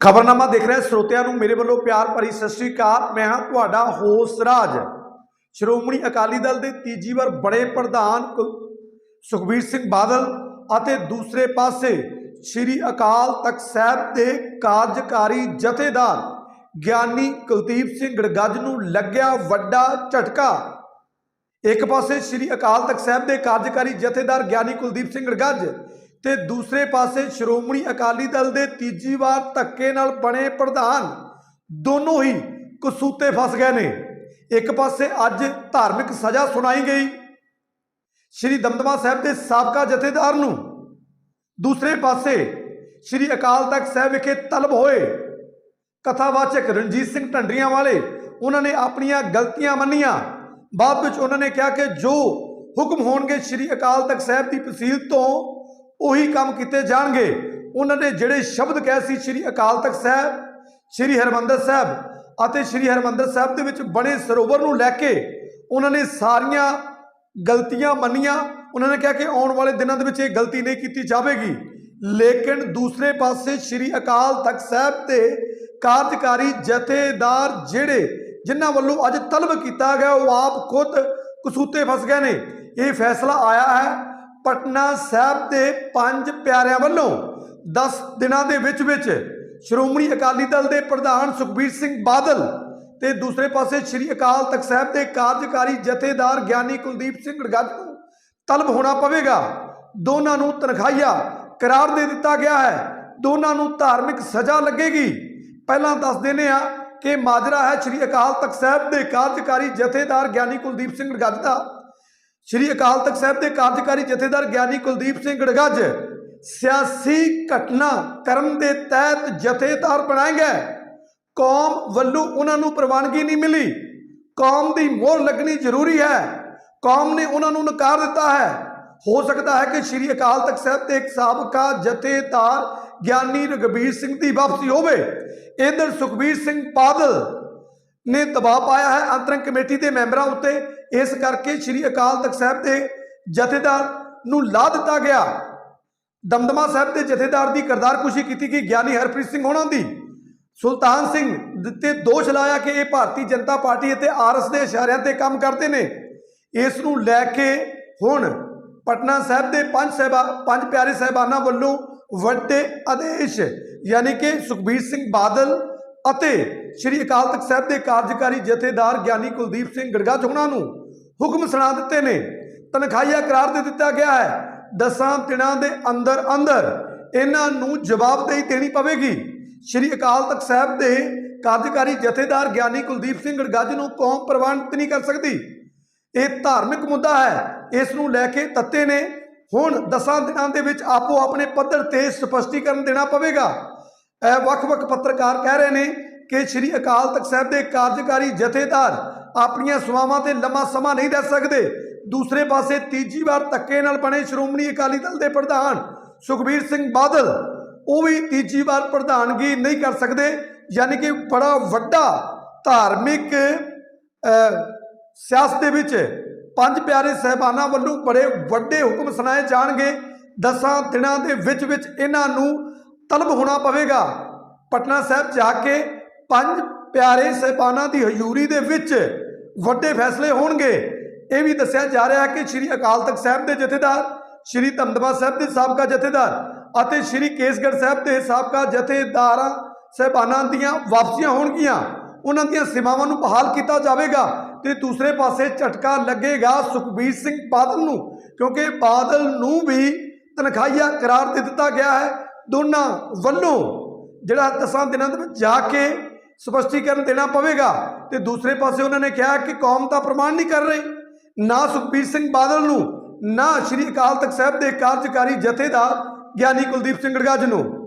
ਖਬਰਨਾਮਾ ਦੇਖ ਰਹੇ ਸਰੋਤਿਆਂ ਨੂੰ ਮੇਰੇ ਵੱਲੋਂ ਪਿਆਰ ਭਰੀ ਸਤਿ ਸ੍ਰੀ ਅਕਾਲ। ਮੈਂ ਹਾਂ ਤੁਹਾਡਾ ਹੋਸ ਰਾਜ। ਸ਼੍ਰੋਮਣੀ ਅਕਾਲੀ ਦਲ ਦੇ ਤੀਜੀ ਵਾਰ ਬੜੇ ਪ੍ਰਧਾਨ ਕੁਲ- ਸੁਖਬੀਰ ਸਿੰਘ ਬਾਦਲ ਅਤੇ ਦੂਸਰੇ ਪਾਸੇ ਸ੍ਰੀ ਅਕਾਲ ਤਖਤ ਸਾਹਿਬ ਦੇ ਕਾਰਜਕਾਰੀ ਜਥੇਦਾਰ ਗਿਆਨੀ ਕੁਲਦੀਪ ਸਿੰਘ ਗੜਗੱਜ ਨੂੰ ਲੱਗਿਆ ਵੱਡਾ ਝਟਕਾ। ਇੱਕ ਪਾਸੇ ਸ੍ਰੀ ਅਕਾਲ ਤਖਤ ਸਾਹਿਬ ਦੇ ਕਾਰਜਕਾਰੀ ਜਥੇਦਾਰ ਗਿਆਨੀ ਕੁਲਦੀਪ ਸਿੰਘ ਗੜਗੱਜ ਤੇ ਦੂਸਰੇ ਪਾਸੇ ਸ਼੍ਰੋਮਣੀ ਅਕਾਲੀ ਦਲ ਦੇ ਤੀਜੀ ਵਾਰ ਧੱਕੇ ਨਾਲ ਬਣੇ ਪ੍ਰਧਾਨ ਦੋਨੋਂ ਹੀ ਕਸੂਤੇ ਫਸ ਗਏ ਨੇ। ਇੱਕ ਪਾਸੇ ਅੱਜ ਧਾਰਮਿਕ ਸਜ਼ਾ ਸੁਣਾਈ ਗਈ। ਸ਼੍ਰੀ ਦਮਦਮਾ ਸਾਹਿਬ ਦੇ ਸਾਬਕਾ ਜਥੇਦਾਰ ਨੂੰ। ਦੂਸਰੇ ਪਾਸੇ ਸ਼੍ਰੀ ਅਕਾਲ ਤਖਤ ਸਾਹਿਬ ਵਿਖੇ ਤਲਬ ਹੋਏ ਕਥਾਵਾਚਕ ਰਣਜੀਤ ਸਿੰਘ ਢੰਡਰੀਆਂ ਵਾਲੇ, ਉਹਨਾਂ ਨੇ ਆਪਣੀਆਂ ਗਲਤੀਆਂ ਮੰਨੀਆਂ। ਬਾਅਦ ਵਿੱਚ ਉਹਨਾਂ ਨੇ ਕਿਹਾ ਕਿ ਜੋ ਹੁਕਮ ਹੋਣਗੇ ਸ਼੍ਰੀ ਅਕਾਲ ਤਖਤ ਸਾਹਿਬ ਦੀ ਤਹਿਸੀਲ ਤੋਂ ਉਹੀ ਕੰਮ ਕੀਤੇ ਜਾਣਗੇ। ਉਹਨਾਂ ਨੇ ਜਿਹੜੇ ਸ਼ਬਦ ਕਹੇ ਸੀ ਸ਼੍ਰੀ ਅਕਾਲ ਤਖਤ ਸਾਹਿਬ, ਸ਼੍ਰੀ ਹਰਮੰਦਰ ਸਾਹਿਬ ਅਤੇ ਸ਼੍ਰੀ ਹਰਮੰਦਰ ਸਾਹਿਬ ਦੇ ਵਿੱਚ ਬਣੇ ਸਰੋਵਰ ਨੂੰ ਲੈ ਕੇ ਉਹਨਾਂ ਨੇ ਸਾਰੀਆਂ ਗਲਤੀਆਂ ਮੰਨੀਆਂ। ਉਹਨਾਂ ਨੇ ਕਿਹਾ ਕਿ ਆਉਣ ਵਾਲੇ ਦਿਨਾਂ ਦੇ ਵਿੱਚ ਇਹ ਗਲਤੀ ਨਹੀਂ ਕੀਤੀ ਜਾਵੇਗੀ। ਲੇਕਿਨ ਦੂਸਰੇ ਪਾਸੇ ਸ਼੍ਰੀ ਅਕਾਲ ਤਖਤ ਸਾਹਿਬ ਦੇ ਕਾਰਜਕਾਰੀ ਜਥੇਦਾਰ ਜਿਹੜੇ, ਜਿਨ੍ਹਾਂ ਵੱਲੋਂ ਅੱਜ ਤਲਬ ਕੀਤਾ ਗਿਆ, ਉਹ ਆਪ ਖੁਦ ਕਸੂਤੇ ਫਸ ਗਏ ਨੇ। ਇਹ ਫੈਸਲਾ ਆਇਆ ਹੈ ਪਟਨਾ ਸਾਹਿਬ ਦੇ ਪੰਜ ਪਿਆਰਿਆਂ ਵੱਲੋਂ 10 ਦਿਨਾਂ ਦੇ ਵਿੱਚ ਵਿੱਚ ਸ਼੍ਰੋਮਣੀ ਅਕਾਲੀ ਦਲ ਦੇ ਪ੍ਰਧਾਨ ਸੁਖਬੀਰ ਸਿੰਘ ਬਾਦਲ ਤੇ ਦੂਸਰੇ ਪਾਸੇ ਸ਼੍ਰੀ ਅਕਾਲ ਤਖਤ ਸਾਹਿਬ ਦੇ ਕਾਰਜਕਾਰੀ ਜਥੇਦਾਰ ਗਿਆਨੀ ਕੁਲਦੀਪ ਸਿੰਘ ਗੜਗੱਜ ਨੂੰ ਤਲਬ ਹੋਣਾ ਪਵੇਗਾ। ਦੋਨਾਂ ਨੂੰ ਤਨਖਾਹੀਆ ਕਰਾਰ ਦੇ ਦਿੱਤਾ ਗਿਆ ਹੈ। ਦੋਨਾਂ ਨੂੰ ਧਾਰਮਿਕ ਸਜ਼ਾ ਲੱਗੇਗੀ। ਪਹਿਲਾਂ ਦੱਸ ਦਿੰਦੇ ਆ ਕਿ ਮਾਜਰਾ ਹੈ ਸ਼੍ਰੀ ਅਕਾਲ ਤਖਤ ਸਾਹਿਬ ਦੇ ਕਾਰਜਕਾਰੀ ਜਥੇਦਾਰ ਗਿਆਨੀ ਕੁਲਦੀਪ ਸਿੰਘ ਗੜਗੱਜ ਦਾ। ਸ਼੍ਰੀ ਅਕਾਲ ਤਖਤ ਸਾਹਿਬ ਦੇ ਕਾਰਜਕਾਰੀ ਜਥੇਦਾਰ ਗਿਆਨੀ ਕੁਲਦੀਪ ਸਿੰਘ ਗੜਗੱਜ, ਸਿਆਸੀ ਘਟਨਾ ਕਰਮ ਦੇ ਤਹਿਤ ਜਥੇਦਾਰ ਬਣਾਏ ਗਏ ਕੌਮ ਵੱਲੋਂ ਉਹਨਾਂ ਨੂੰ ਪ੍ਰਵਾਨਗੀ ਨਹੀਂ ਮਿਲੀ। ਕੌਮ ਦੀ ਮੋਹਰ ਲੱਗਣੀ ਜ਼ਰੂਰੀ ਹੈ। ਕੌਮ ਨੇ ਉਹਨਾਂ ਨੂੰ ਨਕਾਰ ਦਿੱਤਾ ਹੈ। ਹੋ ਸਕਦਾ ਹੈ ਕਿ ਸ਼੍ਰੀ ਅਕਾਲ ਤਖਤ ਸਾਹਿਬ ਦੇ ਇੱਕ ਸਾਬਕਾ ਜਥੇਦਾਰ ਗਿਆਨੀ ਰਗਬੀਰ ਸਿੰਘ ਦੀ ਵਾਪਸੀ ਹੋਵੇ। ਇਧਰ ਸੁਖਬੀਰ ਸਿੰਘ ਬਾਦਲ ਨੇ ਦਬਾਅ ਪਾਇਆ ਹੈ। ਅੰਤਰੰਗ ਕਮੇਟੀ ਦੇ ਮੈਂਬਰਾਂ ਉੱਤੇ ਇਸ ਕਰਕੇ ਸ਼੍ਰੀ ਅਕਾਲ ਤਖਤ ਸਾਹਿਬ ਦੇ ਜਥੇਦਾਰ ਨੂੰ ਲਾ ਦਿੱਤਾ ਗਿਆ। ਦਮਦਮਾ ਸਾਹਿਬ ਦੇ ਜਥੇਦਾਰ ਦੀ ਕਰਤਾਰਕੁਸ਼ੀ ਕੀਤੀ ਗਈ। ਗਿਆਨੀ ਹਰਪ੍ਰੀਤ ਸਿੰਘ ਹੋਣਾ ਦੀ। ਸੁਲਤਾਨ ਸਿੰਘ ਤੇ ਦੋਸ਼ ਲਾਇਆ ਕਿ ਇਹ ਭਾਰਤੀ ਜਨਤਾ ਪਾਰਟੀ ਅਤੇ ਆਰਐਸ ਦੇ ਇਸ਼ਾਰਿਆਂ ਤੇ ਕੰਮ ਕਰਦੇ ਨੇ। ਇਸ ਨੂੰ ਲੈ ਕੇ ਹੁਣ ਪਟਨਾ ਸਾਹਿਬ ਦੇ ਪੰਜ ਸਹਿਬਾ, ਪੰਜ ਪਿਆਰੇ ਸਹਿਬਾਨਾਂ ਵੱਲੋਂ ਵੱਡੇ ਆਦੇਸ਼ ਯਾਨੀ ਕਿ ਸੁਖਬੀਰ ਸਿੰਘ ਬਾਦਲ ਅਤੇ ਸ਼੍ਰੀ ਅਕਾਲ ਤਖਤ ਸਾਹਿਬ ਦੇ ਕਾਰਜਕਾਰੀ ਜਥੇਦਾਰ ਗਿਆਨੀ ਕੁਲਦੀਪ ਸਿੰਘ ਗੜਗੱਜ ਹੋਣਾ ਨੂੰ ਹੁਕਮ ਸੁਣਾ ਦਿੱਤੇ ਨੇ, ਤਨਖਾਹੀਆ ਕਰਾਰ ਦੇ ਦਿੱਤਾ ਗਿਆ ਹੈ। ਦਸਾਂ ਦਿਨਾਂ ਦੇ ਅੰਦਰ ਅੰਦਰ ਇਹਨਾਂ ਨੂੰ ਜਵਾਬਦੇਹੀ ਦੇਣੀ ਪਵੇਗੀ। ਸ਼੍ਰੀ ਅਕਾਲ ਤਖਤ ਸਾਹਿਬ ਦੇ ਕਾਰਜਕਾਰੀ ਜਥੇਦਾਰ ਗਿਆਨੀ ਕੁਲਦੀਪ ਸਿੰਘ ਗੜਗੱਜ ਨੂੰ ਕੌਮ ਪ੍ਰਵਾਨਿਤ ਨਹੀਂ ਕਰ ਸਕਦੀ। ਇਹ ਧਾਰਮਿਕ ਮੁੱਦਾ ਹੈ, ਇਸ ਨੂੰ ਲੈ ਕੇ ਤੱਤੇ ਨੇ ਹੁਣ ਦਸਾਂ ਦਿਨਾਂ ਦੇ ਵਿੱਚ ਆਪੋ ਆਪਣੇ ਪੱਧਰ ਤੇ ਸਪਸ਼ਟੀਕਰਨ ਦੇਣਾ ਪਵੇਗਾ। ਇਹ ਵੱਖ-ਵੱਖ ਪੱਤਰਕਾਰ ਕਹਿ ਰਹੇ ਨੇ ਕਿ ਸ਼੍ਰੀ ਅਕਾਲ ਤਖਤ ਸਾਹਿਬ ਦੇ ਕਾਰਜਕਾਰੀ ਜਥੇਦਾਰ ਆਪਣੀਆਂ ਸੇਵਾਵਾਂ ਤੇ ਲੰਮਾ ਸਮਾਂ ਨਹੀਂ ਰਹਿ ਸਕਦੇ। ਦੂਸਰੇ ਪਾਸੇ ਤੀਜੀ ਵਾਰ ਧੱਕੇ ਨਾਲ ਬਣੇ ਸ਼੍ਰੋਮਣੀ ਅਕਾਲੀ ਦਲ ਦੇ ਪ੍ਰਧਾਨ ਸੁਖਬੀਰ ਸਿੰਘ ਬਾਦਲ, ਉਹ ਵੀ ਤੀਜੀ ਵਾਰ ਪ੍ਰਧਾਨਗੀ ਨਹੀਂ ਕਰ ਸਕਦੇ, ਯਾਨੀ ਕਿ ਬੜਾ ਵੱਡਾ ਧਾਰਮਿਕ ਸਿਆਸਤ ਦੇ ਵਿੱਚ ਪੰਜ ਪਿਆਰੇ ਸਹਿਬਾਨਾਂ ਵੱਲੋਂ ਬੜੇ ਵੱਡੇ ਹੁਕਮ ਸੁਣਾਏ ਜਾਣਗੇ। ਦਸਾਂ ਦਿਨਾਂ ਦੇ ਵਿੱਚ ਵਿੱਚ ਇਹਨਾਂ ਨੂੰ ਤਲਬ ਹੋਣਾ ਪਵੇਗਾ। ਪਟਨਾ ਸਾਹਿਬ ਜਾ ਕੇ ਪੰਜ ਪਿਆਰੇ ਸਹਿਬਾਨਾਂ ਦੀ ਹਜ਼ੂਰੀ ਦੇ ਵਿੱਚ ਵੱਡੇ ਫੈਸਲੇ ਹੋਣਗੇ। ਇਹ ਵੀ ਦੱਸਿਆ ਜਾ ਰਿਹਾ ਹੈ ਕਿ ਸ੍ਰੀ ਅਕਾਲ ਤਖਤ ਸਾਹਿਬ ਦੇ ਜਥੇਦਾਰ, ਸ੍ਰੀ ਦਮਦਮਾ ਸਾਹਿਬ ਦੇ ਸਾਬਕਾ ਜਥੇਦਾਰ ਅਤੇ ਸ੍ਰੀ ਕੇਸਗੜ੍ਹ ਸਾਹਿਬ ਦੇ ਸਾਬਕਾ ਜਥੇਦਾਰਾਂ ਸਹਿਬਾਨਾਂ ਦੀਆਂ ਵਾਪਸੀਆਂ ਹੋਣਗੀਆਂ। ਉਹਨਾਂ ਦੀਆਂ ਸੇਵਾਵਾਂ ਨੂੰ ਬਹਾਲ ਕੀਤਾ ਜਾਵੇਗਾ ਤੇ ਦੂਸਰੇ ਪਾਸੇ ਝਟਕਾ ਲੱਗੇਗਾ ਸੁਖਬੀਰ ਸਿੰਘ ਬਾਦਲ ਨੂੰ, ਕਿਉਂਕਿ ਬਾਦਲ ਨੂੰ ਵੀ ਤਨਖਾਹੀਆ ਕਰਾਰ ਦੇ ਦਿੱਤਾ ਗਿਆ ਹੈ ਦੋਨਾਂ ਵੱਲੋਂ। ਜਿਹੜਾ ਦਸਾਂ ਦਿਨਾਂ ਦੇ ਵਿੱਚ ਜਾ ਕੇ ਸਪਸ਼ਟੀਕਰਨ ਦੇਣਾ ਪਵੇਗਾ। ਤੇ ਦੂਸਰੇ ਪਾਸੇ ਉਹਨਾਂ ਨੇ ਕਿਹਾ ਕਿ ਕੌਮ ਦਾ ਪ੍ਰਮਾਣ ਨਹੀਂ ਕਰ ਰਹੀ। ਨਾ ਸੁਖਬੀਰ ਸਿੰਘ ਬਾਦਲ ਨੂੰ, ਨਾ ਸ਼੍ਰੀ ਅਕਾਲ ਤਖਤ ਸਾਹਿਬ ਦੇ ਕਾਰਜਕਾਰੀ ਜਥੇਦਾਰ ਗਿਆਨੀ ਕੁਲਦੀਪ ਸਿੰਘ ਗੜਗਾਜ ਨੂੰ।